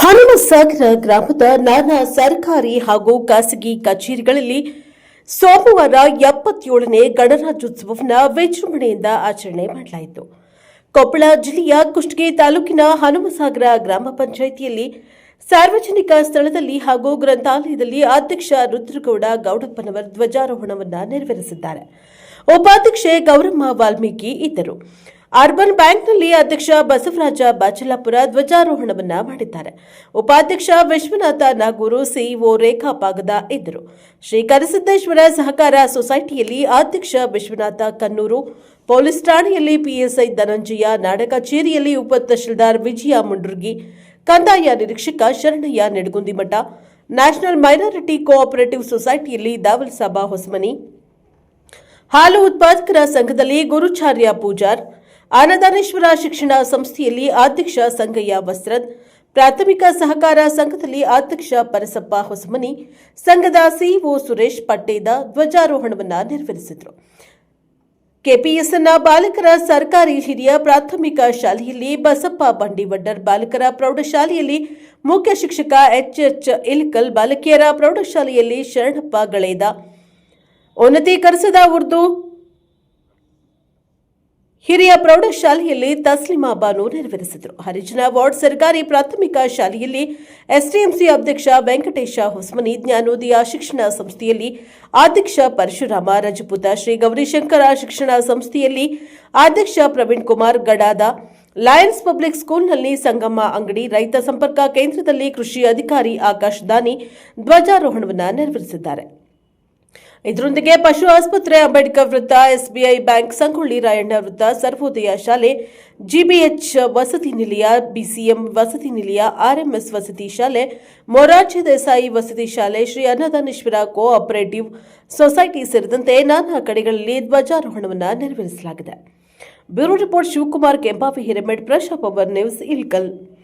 ಹನುಮಸಾಗರ ಗ್ರಾಮದ ನಾನಾ ಸರ್ಕಾರಿ ಹಾಗೂ ಖಾಸಗಿ ಕಚೇರಿಗಳಲ್ಲಿ ಸೋಮವಾರ ಎಪ್ಪತ್ತೇಳನೇ ಗಣರಾಜ್ಯೋತ್ಸವವನ್ನು ವಿಜೃಂಭಣೆಯಿಂದ ಆಚರಣೆ ಮಾಡಲಾಯಿತು. ಕೊಪ್ಪಳ ಜಿಲ್ಲೆಯ ಕುಷ್ಟಗಿ ತಾಲೂಕಿನ ಹನುಮಸಾಗರ ಗ್ರಾಮ ಪಂಚಾಯಿತಿಯಲ್ಲಿ ಸಾರ್ವಜನಿಕ ಸ್ಥಳದಲ್ಲಿ ಹಾಗೂ ಗ್ರಂಥಾಲಯದಲ್ಲಿ ಅಧ್ಯಕ್ಷ ರುದ್ರಗೌಡ ಗೌಡಪ್ಪನವರ್ ಧ್ವಜಾರೋಹಣವನ್ನು ನೆರವೇರಿಸಿದ್ದಾರೆ. ಉಪಾಧ್ಯಕ್ಷೆ ಗೌರಮ್ಮ ವಾಲ್ಮೀಕಿ ಇದ್ದರು. ಅರ್ಬನ್ ಬ್ಯಾಂಕ್ನಲ್ಲಿ ಅಧ್ಯಕ್ಷ ಬಸವರಾಜ ಬಾಚಲಾಪುರ ಧ್ವಜಾರೋಹಣವನ್ನ ಮಾಡಿದ್ದಾರೆ. ಉಪಾಧ್ಯಕ್ಷ ವಿಶ್ವನಾಥ ನಾಗೂರು, ಸಿಇಒ ರೇಖಾ ಪಾಗದ ಇದ್ದರು. ಶ್ರೀ ಕರಸಿದ್ದೇಶ್ವರ ಸಹಕಾರ ಸೊಸೈಟಿಯಲ್ಲಿ ಅಧ್ಯಕ್ಷ ವಿಶ್ವನಾಥ ಕನ್ನೂರು ಪೊಲೀಸ್ ಠಾಣೆಯಲ್ಲಿ ಪಿಎಸ್ಐ ಧನಂಜಯ ನಾಡ ಕಚೇರಿಯಲ್ಲಿ ಉಪ ತಹಶೀಲ್ದಾರ್ ವಿಜಯ ಮುಂಡ್ರುಗಿ, ಕಂದಾಯ ನಿರೀಕ್ಷಕ Sharanayya Nedagundimath, national minority cooperative ಸೊಸೈಟಿಯಲ್ಲಿ Dawalsaba Hosamani, ಹಾಲು ಉತ್ಪಾದಕರ ಸಂಘದಲ್ಲಿ ಗುರುಚಾರ್ಯ ಪೂಜಾರ್ ಅನ್ನದಾನೇಶ್ವರ ಶಿಕ್ಷಣ ಸಂಸ್ಥೆಯಲ್ಲಿ ಅಧ್ಯಕ್ಷ ಸಂಗಯ್ಯ ವಸ್ತ್ರದ್ ಪ್ರಾಥಮಿಕ ಸಹಕಾರ ಸಂಘದಲ್ಲಿ ಅಧ್ಯಕ್ಷ ಪರಸಪ್ಪ ಹೊಸಮನಿ, ಸಂಘದ ಸಿಇಒ ಸುರೇಶ್ ಪಟ್ಟೇದ ಧ್ವಜಾರೋಹಣವನ್ನು ನೆರವೇರಿಸಿದರು. ಕೆಪಿಎಸ್ನ ಬಾಲಕರ ಸರ್ಕಾರಿ ಹಿರಿಯ ಪ್ರಾಥಮಿಕ ಶಾಲೆಯಲ್ಲಿ ಬಸಪ್ಪ ಬಂಡಿವಡ್ಡರ್ ಬಾಲಕರ ಪ್ರೌಢಶಾಲೆಯಲ್ಲಿ ಮುಖ್ಯ ಶಿಕ್ಷಕ ಎಚ್ಎಚ್ ಇಲ್ಕಲ್ ಬಾಲಕಿಯರ ಪ್ರೌಢಶಾಲೆಯಲ್ಲಿ ಶರಣಪ್ಪ ಗಳೇದ. ಉನ್ನತೀಕರಿಸಿದ ಉರ್ದು ಹಿರಿಯ ಪ್ರೌಢಶಾಲೆಯಲ್ಲಿ ತಸ್ಲಿಮಾ ಬಾನು ನೆರವೇರಿಸಿದರು. ಹರಿಜನ ವಾರ್ಡ್ ಸರ್ಕಾರಿ ಪ್ರಾಥಮಿಕ ಶಾಲೆಯಲ್ಲಿ ಎಸ್ಡಿಎಂಸಿ ಅಧ್ಯಕ್ಷ ವೆಂಕಟೇಶ ಹೊಸಮನಿ, ಜ್ಞಾನೋದಯ ಶಿಕ್ಷಣ ಸಂಸ್ಥೆಯಲ್ಲಿ ಅಧ್ಯಕ್ಷ ಪರಶುರಾಮ, ರಜಪೂತ ಶ್ರೀ ಗೌರಿಶಂಕರ ಶಿಕ್ಷಣ ಸಂಸ್ಥೆಯಲ್ಲಿ ಅಧ್ಯಕ್ಷ ಪ್ರವೀಣ್ ಕುಮಾರ್, ಗಡಾದ ಲಯನ್ಸ್ ಪಬ್ಲಿಕ್ ಸ್ಕೂಲ್ನಲ್ಲಿ ಸಂಗಮ್ಮ ಅಂಗಡಿ, ರೈತ ಸಂಪರ್ಕ ಕೇಂದ್ರದಲ್ಲಿ ಕೃಷಿ ಅಧಿಕಾರಿ ಆಕಾಶ್ ದಾನಿ ಧ್ವಜಾರೋಹಣವನ್ನು ನೆರವೇರಿಸಿದ್ದಾರೆ. ಇದರೊಂದಿಗೆ ಪಶು ಆಸ್ಪತ್ರೆ ಅಂಬೇಡ್ಕರ್ ವೃತ್ತ, ಎಸ್ಬಿಐ ಬ್ಯಾಂಕ್, ಸಂಗೊಳ್ಳಿ ರಾಯಣ್ಣ ವೃತ್ತ, ಸರ್ವೋದಯ ಶಾಲೆ, ಜಿಬಿಎಚ್ ವಸತಿ ನಿಲಯ, ಬಿಸಿಎಂ ವಸತಿ ನಿಲಯ, ಆರ್ಎಂಎಸ್ ವಸತಿ ಶಾಲೆ, ಮೊರಾರ್ಜಿ ದೇಸಾಯಿ ವಸತಿ ಶಾಲೆ, Shri Annadaneshwara cooperative society ಸೇರಿದಂತೆ ನಾನಾ ಕಡೆಗಳಲ್ಲಿ ಧ್ವಜಾರೋಹಣವನ್ನು ನೆರವೇರಿಸಲಾಗಿದೆ. ಬ್ಯೂರೋ ರಿಪೋರ್ಟ್ ಶಿವಕುಮಾರ್, ಕೆಂಪಾವಿ ಹಿರೇಮೆಡ್ ಪ್ರಶಾ ಪವರ್ ನ್ಯೂಸ್ ಇಲ್ಕಲ್